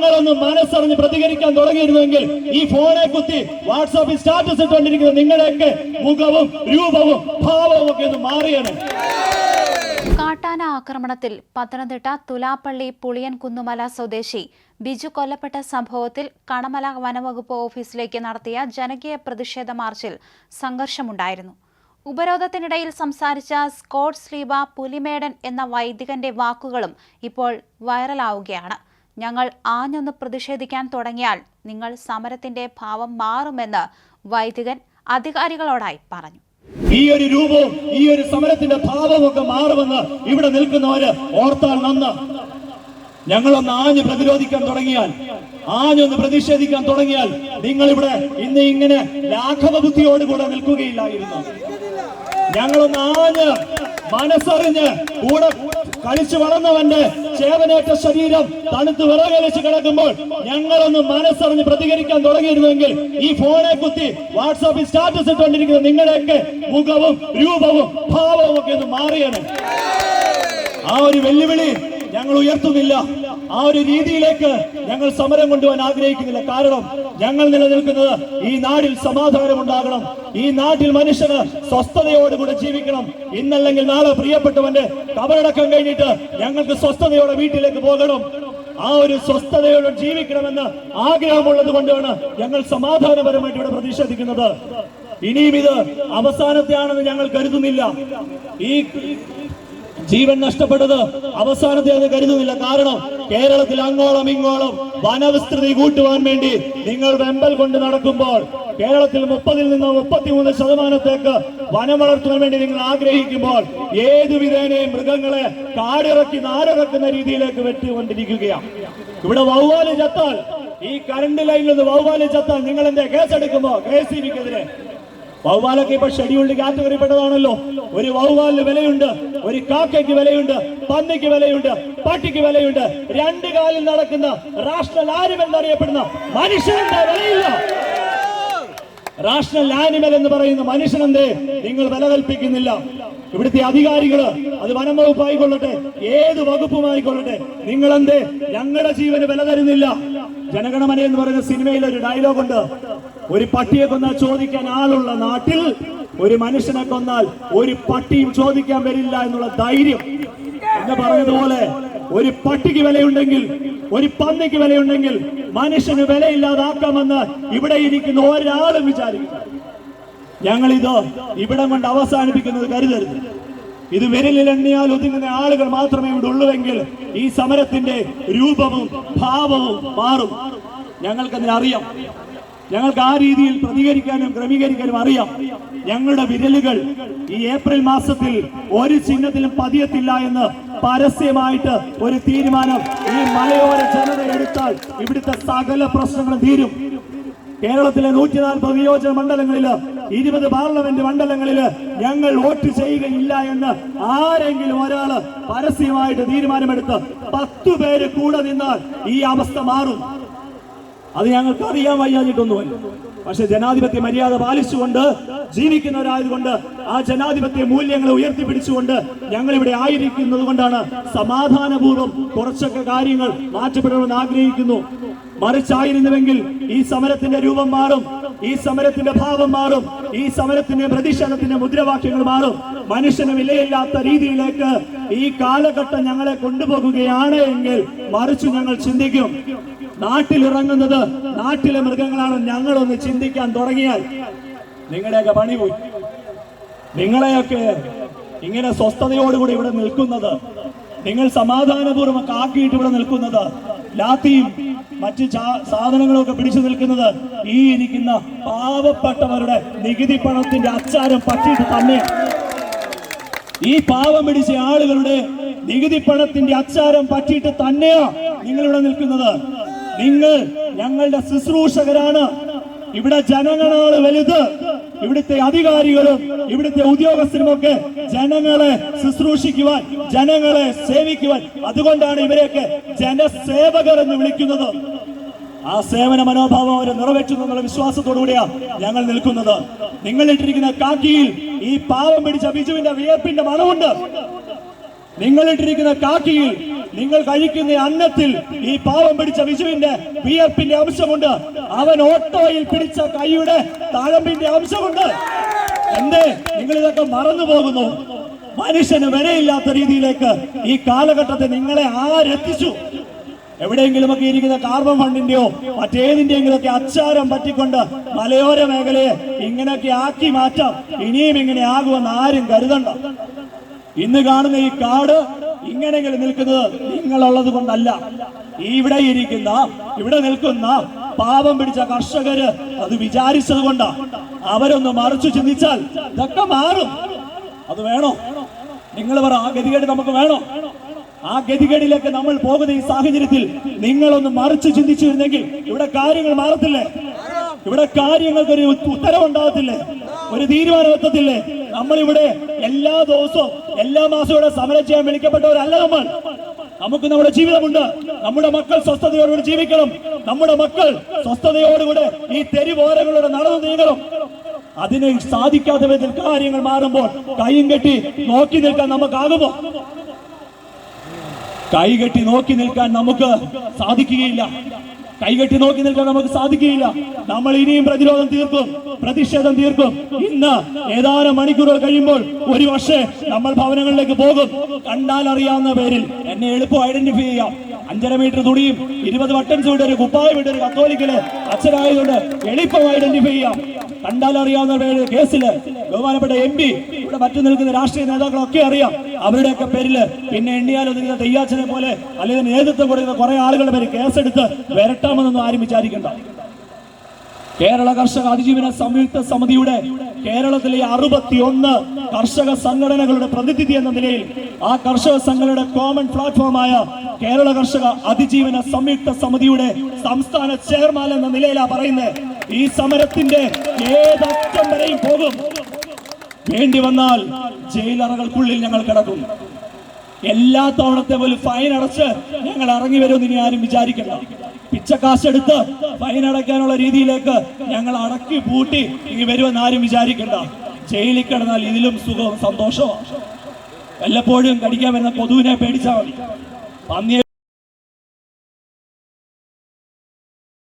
ഞങ്ങളൊന്ന് മനസ്സറിഞ്ഞ് പ്രതികരിക്കാൻ തുടങ്ങിയിരുന്നെങ്കിൽ ഈ ഫോണെ കുത്തി വാട്സാപ്പിൽ സ്റ്റാറ്റസ് ഇട്ടുകൊണ്ടിരിക്കുന്ന നിങ്ങളുടെയൊക്കെ മുഖവും രൂപവും ഭാവവും ഒക്കെ ഒന്ന് മാറിയാണ് കാട്ടാന ആക്രമണത്തിൽ പത്തനംതിട്ട തുലാപ്പള്ളി പുളിയൻ കുന്നുമല സ്വദേശി ബിജു കൊല്ലപ്പെട്ട സംഭവത്തിൽ കണമല വനവകുപ്പ് ഓഫീസിലേക്ക് നടത്തിയ ജനകീയ പ്രതിഷേധ മാർച്ചിൽ സംഘർഷമുണ്ടായിരുന്നു. ഉപരോധത്തിനിടയിൽ സംസാരിച്ച സ്കോട്ട് സ്ലീബ പുലിമേടൻ എന്ന വൈദികന്റെ വാക്കുകളും ഇപ്പോൾ വൈറലാവുകയാണ്. ഞങ്ങൾ ആഞ്ഞൊന്ന് പ്രതിഷേധിക്കാൻ തുടങ്ങിയാൽ നിങ്ങൾ സമരത്തിന്റെ ഭാവം മാറുമെന്ന് വൈദികൻ അധികാരികളോടായി പറഞ്ഞു. ഈ ഒരു രൂപവും ഈ ഒരു സമരത്തിന്റെ ഭാവമൊക്കെ മാറുമെന്ന് ഇവിടെ നിൽക്കുന്നവര് ഓർത്താൽ നന്ന്. ഞങ്ങളൊന്ന് ആഞ്ഞ് പ്രതിരോധിക്കാൻ തുടങ്ങിയാൽ ആഞ്ഞൊന്ന് പ്രതിഷേധിക്കാൻ തുടങ്ങിയാൽ നിങ്ങൾ ഇവിടെ ഇന്ന് ഇങ്ങനെ ലാഘവ ബുദ്ധിയോടുകൂടെ നിൽക്കുകയില്ലായിരുന്നു. ഞങ്ങളൊന്ന് ആഞ്ഞ് മനസ്സറിഞ്ഞ് കൂടെ കളിച്ചു വളർന്നവന്റെ ചേവനേറ്റ ശരീരം തണുത്ത് വിറകലിച്ച് കിടക്കുമ്പോൾ ഞങ്ങളൊന്ന് മനസ്സറിഞ്ഞ് പ്രതികരിക്കാൻ തുടങ്ങിയിരുന്നെങ്കിൽ ഈ ഫോണെ കുത്തി വാട്സാപ്പിൽ സ്റ്റാറ്റസ് ഇട്ടുകൊണ്ടിരിക്കുന്ന നിങ്ങളുടെയൊക്കെ മുഖവും രൂപവും ഭാവവും ഒക്കെ ഒന്ന് മാറിയാണ് ആ ഒരു വെല്ലുവിളി ഞങ്ങൾ ഉയർത്തുന്നില്ല. ആ ഒരു രീതിയിലേക്ക് ഞങ്ങൾ സമരം കൊണ്ടുപോകാൻ ആഗ്രഹിക്കുന്നില്ല. കാരണം ഞങ്ങൾ നിലനിൽക്കുന്നത് ഈ നാടിൽ സമാധാനം ഉണ്ടാകണം. ഈ നാട്ടിൽ മനുഷ്യന് സ്വസ്ഥതയോടുകൂടെ ജീവിക്കണം. ഇന്നല്ലെങ്കിൽ നാളെ പ്രിയപ്പെട്ടവന്റെ കബറടക്കം കഴിഞ്ഞിട്ട് ഞങ്ങൾക്ക് സ്വസ്ഥതയോടെ വീട്ടിലേക്ക് പോകണം. ആ ഒരു സ്വസ്ഥതയോടെ ജീവിക്കണമെന്ന് ആഗ്രഹമുള്ളത് കൊണ്ടാണ് ഞങ്ങൾ സമാധാനപരമായിട്ട് ഇവിടെ പ്രതിഷേധിക്കുന്നത്. ഇനിയും ഇത് അവസാനത്തെയാണെന്ന് ഞങ്ങൾ കരുതുന്നില്ല. ഈ ജീവൻ നഷ്ടപ്പെട്ടത് അവസാനത്തെ അത് കരുതുന്നില്ല. കാരണം കേരളത്തിൽ അങ്ങോളം ഇങ്ങോളം വനവിസ്തൃതി കൂട്ടുവാൻ വേണ്ടി നിങ്ങൾ വെമ്പൽ കൊണ്ട് നടക്കുമ്പോൾ കേരളത്തിൽ മുപ്പതിൽ നിന്ന് മുപ്പത്തിമൂന്ന് ശതമാനത്തേക്ക് വനം വളർത്തുവാൻ വേണ്ടി നിങ്ങൾ ആഗ്രഹിക്കുമ്പോൾ ഏതു വിധേനയും മൃഗങ്ങളെ കാടിറക്കി നാടിറക്കുന്ന രീതിയിലേക്ക് വെട്ടിക്കൊണ്ടിരിക്കുകയാണ്. ഇവിടെ വവ്വാൽ ചത്താൽ ഈ കറണ്ട് ലൈനിൽ നിന്ന് വവ്വാൽ ചത്താൽ നിങ്ങൾ എന്റെ കേസെടുക്കുമ്പോ കെ സി ബിക്കെതിരെ വവ്വാലൊക്കെ ഇപ്പൊ ഷെഡ്യൂൾഡ് കാറ്റഗറി പെട്ടതാണല്ലോ. ഒരു വവ്വാലിന് വിലയുണ്ട് ഒരു കാക്കയ്ക്ക് വിലയുണ്ട് പന്നിക്ക് വിലയുണ്ട് പട്ടിക്ക് വിലയുണ്ട്. രണ്ട് കാലിൽ നടക്കുന്ന റാഷണൽ ആനിമൽ എന്നറിയപ്പെടുന്ന മനുഷ്യന്റെ വിലയില്ല. റാഷണൽ ആനിമൽ എന്ന് പറയുന്ന മനുഷ്യനെന്തേ? നിങ്ങൾ വില കൽപ്പിക്കുന്നില്ല. ഇവിടുത്തെ അധികാരികൾ അത് വനം വകുപ്പ് വകുപ്പായിക്കൊള്ളട്ടെ ഏത് വകുപ്പുമായിക്കൊള്ളട്ടെ നിങ്ങൾ എന്തേ ഞങ്ങളുടെ ജീവന് വില തരുന്നില്ല. ജനഗണമന എന്ന് പറയുന്ന സിനിമയിൽ ഒരു ഡയലോഗ് ഉണ്ട്. ഒരു പട്ടിയെ കൊന്നാൽ ചോദിക്കാൻ ആളുള്ള നാട്ടിൽ ഒരു മനുഷ്യനെ കൊന്നാൽ ഒരു പട്ടിയും ചോദിക്കാൻ വരില്ല എന്നുള്ള ധൈര്യം. എന്ന് പറഞ്ഞതുപോലെ ഒരു പട്ടിക്ക് വിലയുണ്ടെങ്കിൽ ഒരു പന്നിക്ക് വിലയുണ്ടെങ്കിൽ മനുഷ്യന് വിലയില്ലാതാക്കാമെന്ന് ഇവിടെ ഇരിക്കുന്ന ഒരാളും വിചാരിക്കും ഞങ്ങളിത് ഇവിടം കൊണ്ട് അവസാനിപ്പിക്കുന്നത് കരുതരുത്. ഇത് വിരലിൽ എണ്ണിയാൽ ഒതുങ്ങുന്ന ആളുകൾ മാത്രമേ ഇവിടെ ഉള്ളുവെങ്കിൽ ഈ സമരത്തിന്റെ രൂപവും ഭാവവും മാറും. ഞങ്ങൾക്കതിന് അറിയാം ഞങ്ങൾക്ക് ആ രീതിയിൽ പ്രതികരിക്കാനും ക്രമീകരിക്കാനും അറിയാം. ഞങ്ങളുടെ വിരലുകൾ ഈ ഏപ്രിൽ മാസത്തിൽ ഒരു ചിഹ്നത്തിലും പതിയത്തില്ല എന്ന് പരസ്യമായിട്ട് ഒരു തീരുമാനം ഈ മലയോര ജനത എടുത്താൽ ഇവിടുത്തെ സകല പ്രശ്നങ്ങളും തീരും. കേരളത്തിലെ നൂറ്റി നാൽപ്പത് നിയോജക മണ്ഡലങ്ങളിൽ ഇരുപത് പാർലമെന്റ് മണ്ഡലങ്ങളിൽ ഞങ്ങൾ വോട്ട് ചെയ്യുകയില്ല എന്ന് ആരെങ്കിലും ഒരാൾ പരസ്യമായിട്ട് തീരുമാനമെടുത്ത് പത്തു പേര് കൂടെ നിന്നാൽ ഈ അവസ്ഥ മാറും. അത് ഞങ്ങൾക്ക് അറിയാൻ വയ്യാഞ്ഞിട്ടൊന്നുമല്ല പക്ഷെ ജനാധിപത്യ മര്യാദ പാലിച്ചുകൊണ്ട് ജീവിക്കുന്നവരായതുകൊണ്ട് ആ ജനാധിപത്യ മൂല്യങ്ങളെ ഉയർത്തിപ്പിടിച്ചുകൊണ്ട് ഞങ്ങൾ ഇവിടെ ആയിരിക്കുന്നത് കൊണ്ടാണ് സമാധാനപൂർവം കുറച്ചൊക്കെ കാര്യങ്ങൾ മാറ്റപ്പെടണമെന്ന് ആഗ്രഹിക്കുന്നു. മറിച്ചായിരുന്നുവെങ്കിൽ ഈ സമരത്തിന്റെ രൂപം മാറും. ഈ സമരത്തിന്റെ ഭാവം മാറും. ഈ സമരത്തിന്റെ പ്രതിഷേധത്തിന്റെ മുദ്രാവാക്യങ്ങൾ മാറും. മനുഷ്യന് വിലയില്ലാത്ത രീതിയിലേക്ക് ഈ കാലഘട്ടം ഞങ്ങളെ കൊണ്ടുപോകുകയാണ് എങ്കിൽ മറിച്ചു ഞങ്ങൾ ചിന്തിക്കും. നാട്ടിലിറങ്ങുന്നത് നാട്ടിലെ മൃഗങ്ങളാണ് ഞങ്ങളൊന്ന് ചിന്തിക്കാൻ തുടങ്ങിയാൽ നിങ്ങളുടെയൊക്കെ പണി പോയി. നിങ്ങളെയൊക്കെ ഇങ്ങനെ സ്വസ്ഥതയോടുകൂടി ഇവിടെ നിൽക്കുന്നത് നിങ്ങൾ സമാധാനപൂർവം കാക്കിയിട്ട് ഇവിടെ നിൽക്കുന്നത് ലാത്തിയും മറ്റ് സാധനങ്ങളൊക്കെ പിടിച്ചു നിൽക്കുന്നത് ഈ ഇരിക്കുന്ന പാവപ്പെട്ടവരുടെ നികുതി പണത്തിന്റെ അച്ചാരം പറ്റിയിട്ട് തന്നെ. ഈ പാവം പിടിച്ച ആളുകളുടെ നികുതി പണത്തിന്റെ അച്ചാരം പറ്റിയിട്ട് തന്നെയാ നിങ്ങളിവിടെ നിൽക്കുന്നത്. നിങ്ങൾ ഞങ്ങളുടെ ശുശ്രൂഷകരാണ്. ഇവിടെ ജനങ്ങളാണ് വലുത്. ഇവിടുത്തെ അധികാരികളും ഇവിടുത്തെ ഉദ്യോഗസ്ഥരുമൊക്കെ ജനങ്ങളെ ശുശ്രൂഷിക്കുവാൻ ജനങ്ങളെ സേവിക്കുവാൻ. അതുകൊണ്ടാണ് ഇവരെയൊക്കെ ജനസേവകർ എന്ന് വിളിക്കുന്നത്. ആ സേവന മനോഭാവം അവരെ നിറവേറ്റുന്നു എന്നുള്ള വിശ്വാസത്തോടുകൂടിയാ ഞങ്ങൾ നിൽക്കുന്നത്. നിങ്ങൾ ഇട്ടിരിക്കുന്ന കാക്കിയിൽ ഈ പാവം പിടിച്ച ബിജുവിന്റെ വിയർപ്പിന്റെ മണമുണ്ട്. നിങ്ങൾ ഇട്ടിരിക്കുന്ന കാക്കിയിൽ നിങ്ങൾ കഴിക്കുന്ന അന്നത്തിൽ ഈ പാവം പിടിച്ച വിഷുവിന്റെ വിയർപ്പിന്റെ അംശമുണ്ട്. അവൻ ഓട്ടോയിൽ പിടിച്ച കൈയുടെ തഴമ്പിന്റെ അംശമുണ്ട്. എന്തേ? നിങ്ങൾ ഇതൊക്കെ മറന്നു പോകുന്നു മനുഷ്യന് വിലയില്ലാത്ത രീതിയിലേക്ക് ഈ കാലഘട്ടത്തെ നിങ്ങളെ ആരെത്തിച്ചു? എവിടെയെങ്കിലും ഒക്കെ ഇരിക്കുന്ന കാർബൺ ഫണ്ടിന്റെയോ മറ്റേതിന്റെയെങ്കിലും ഒക്കെ അച്ചാരം പറ്റിക്കൊണ്ട് മലയോര മേഖലയെ ഇങ്ങനെയൊക്കെ ആക്കി മാറ്റാം. ഇനിയും ഇങ്ങനെ ആകുമെന്ന് ആരും കരുതണ്ട. ഇന്ന് കാണുന്ന ഈ കാട് ഇങ്ങനെയെങ്കിലും നിൽക്കുന്നത് നിങ്ങളുള്ളത് കൊണ്ടല്ല. ഇവിടെ ഇരിക്കുന്ന ഇവിടെ നിൽക്കുന്ന പാപം പിടിച്ച കർഷകര് അത് വിചാരിച്ചത് കൊണ്ടാ. അവരൊന്ന് മറിച്ചു ചിന്തിച്ചാൽ ഇതൊക്കെ മാറും. അത് വേണോ? നിങ്ങൾ പറ ആ ഗതികേട് നമുക്ക് വേണോ? ആ ഗതികേടിലേക്ക് നമ്മൾ പോകുന്ന ഈ സാഹചര്യത്തിൽ നിങ്ങളൊന്ന് മറിച്ച് ചിന്തിച്ചിരുന്നെങ്കിൽ ഇവിടെ കാര്യങ്ങൾ മാറത്തില്ലേ? ഇവിടെ കാര്യങ്ങൾക്ക് ഒരു ഉത്തരവുണ്ടാകത്തില്ലേ? ഒരു തീരുമാനം എത്തത്തില്ലേ നമ്മളിവിടെ എല്ലാ ദിവസവും എല്ലാ മാസവും ഇവിടെ സമരം ചെയ്യാൻ വിളിക്കപ്പെട്ടവരല്ല നമ്മൾ. നമുക്ക് നമ്മുടെ ജീവിതമുണ്ട്. നമ്മുടെ മക്കൾ സ്വസ്ഥതയോടുകൂടി ജീവിക്കണം. നമ്മുടെ മക്കൾ സ്വസ്ഥതയോടുകൂടെ ഈ തെരുവോരങ്ങളുടെ നടന്നു നീങ്ങണം. അതിന് സാധിക്കാത്ത വിധത്തിൽ കാര്യങ്ങൾ മാറുമ്പോൾ കൈയും കെട്ടി നോക്കി നിൽക്കാൻ നമുക്കാകുമോ? കൈകെട്ടി നോക്കി നിൽക്കാൻ നമുക്ക് സാധിക്കുകയില്ല. കൈകെട്ടി നോക്കി നിൽക്കാൻ നമുക്ക് സാധിക്കുകയില്ല. നമ്മൾ ഇനിയും പ്രതിരോധം തീർക്കും പ്രതിഷേധം തീർക്കും. ഇന്ന് ഏതാനും മണിക്കൂറുകൾ കഴിയുമ്പോൾ ഒരു പക്ഷേ നമ്മൾ ഭവനങ്ങളിലേക്ക് പോകും. കണ്ടാൽ അറിയാവുന്ന പേരിൽ എന്നെ എളുപ്പം ഐഡന്റിഫൈ ചെയ്യാം. അഞ്ചര മീറ്റർ തുണിയും ഇരുപത് ബട്ടൺസ് വിട്ട ഒരു കുപ്പായം വിട്ട ഒരു കത്തോലിക്കൽ അച്ഛനായതുകൊണ്ട് എളുപ്പം ഐഡന്റിഫൈ ചെയ്യാം. കണ്ടാൽ അറിയാവുന്ന പേര് കേസിൽ ബഹുമാനപ്പെട്ട എം പി ഇവിടെ മറ്റു നിൽക്കുന്ന രാഷ്ട്രീയ നേതാക്കളൊക്കെ അറിയാം അവരുടെയൊക്കെ പേരിൽ പിന്നെ എണ്ണിയാൽ ഒതുങ്ങുന്ന തെയ്യാച്ചനെ പോലെ അല്ലെങ്കിൽ നേതൃത്വം കൊടുക്കുന്ന കുറെ ആളുകളുടെ പേര് കേസെടുത്ത് വരട്ടാമെന്നൊന്നും ആരും വിചാരിക്കണ്ട. കേരള കർഷക അതിജീവന സംയുക്ത സമിതിയുടെ കേരളത്തിലെ അറുപത്തിയൊന്ന് കർഷക സംഘടനകളുടെ പ്രതിനിധി എന്ന നിലയിൽ ആ കർഷക സംഘടനയുടെ കോമൺ പ്ലാറ്റ്ഫോമായ കേരള കർഷക അതിജീവന സംയുക്ത സമിതിയുടെ സംസ്ഥാന ചെയർമാൻ എന്ന നിലയിലാ പറയുന്നത് ഈ സമരത്തിന്റെ ഏതറ്റം വരെയും പോകും. വേണ്ടി വന്നാൽ ജയിലറകൾക്കുള്ളിൽ ഞങ്ങൾ കിടക്കും. എല്ലാ തവണത്തെ പോലും ഫൈൻ അടച്ച് ഞങ്ങൾ ഇറങ്ങി വരുമെന്ന് ഇനി ആരും വിചാരിക്കണ്ട. പിച്ചക്കാശെടുത്ത് ഫൈൻ അടയ്ക്കാനുള്ള രീതിയിലേക്ക് ഞങ്ങൾ അടക്കി പൂട്ടി ഇനി വരുമെന്ന് ആരും വിചാരിക്കണ്ട. ജയിലിൽ കിടന്നാൽ ഇതിലും സുഖവും സന്തോഷവും. വല്ലപ്പോഴും കടിക്കാൻ വരുന്ന കൊതുവിനെ പേടിച്ചാൽ മതി. പന്നിയെ